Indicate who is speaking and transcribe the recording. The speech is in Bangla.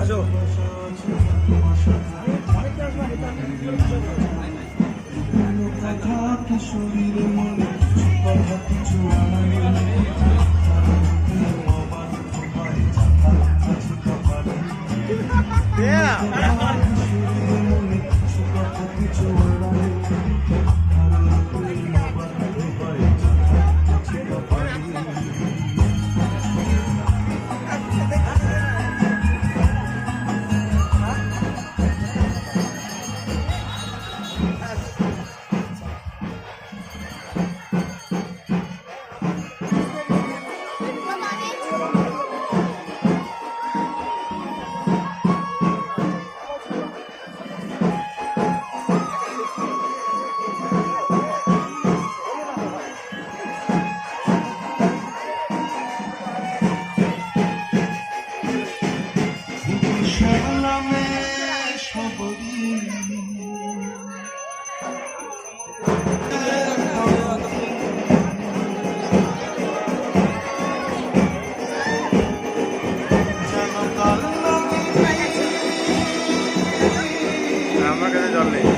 Speaker 1: আসো
Speaker 2: কথা কি
Speaker 1: শরীরে
Speaker 2: মনে কথা কিছু Yeah.
Speaker 1: আমার কাছে জল নেই।